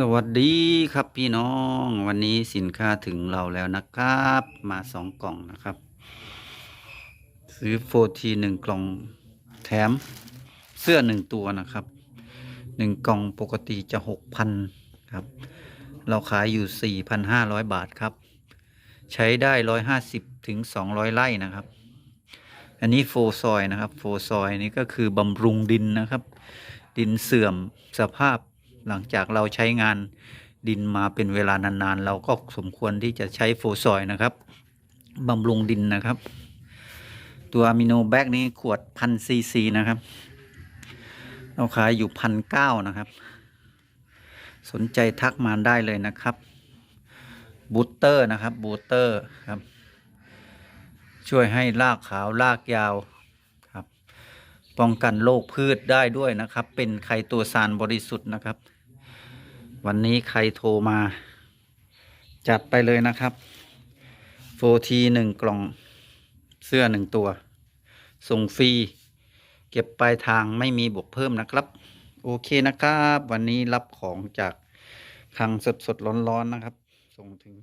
สวัสดีครับพี่น้องวันนี้สินค้าถึงเราแล้วนะครับ มาสองกล่องนะครับ ซื้อโฟทีหนึ่งกล่องแถมเสื้อหนึ่งตัวนะครับหนึ่งกล่องปกติจะหกพันครับ เราขายอยู่สี่พันห้าร้อยบาทครับ ใช้ได้ร้อยห้าสิบถึงสองร้อยไร่นะครับ อันนี้โฟซอยนะครับ โฟซอยนี่ก็คือบำรุงดินนะครับ ดินเสื่อมสภาพ หลังจากเราใช้งานดินมาเป็นเวลานานๆ เราก็สมควรที่จะใช้โฟซอยนะครับบำรุงดินนะครับ ตัวอะมิโนแบกนี้ขวดพันซีซีนะครับเราขายอยู่พันเก้านะครับ สนใจทักมาได้เลยนะครับบูตเตอร์นะครับบูตเตอร์ครับ ช่วยให้รากขาวรากยาวครับ ป้องกันโรคพืชได้ด้วยนะครับ เป็นไคตัวซานบริสุทธิ์นะครับ วันนี้ใครโทรมา จัดไปเลยนะครับโฟทีหนึ่งกล่องเสื้อหนึ่งตัว ส่งฟรี เก็บปลายทางไม่มีบวกเพิ่มนะครับ โอเคนะครับ วันนี้รับของจากคลังสดๆร้อนๆนะครับ ส่งถึง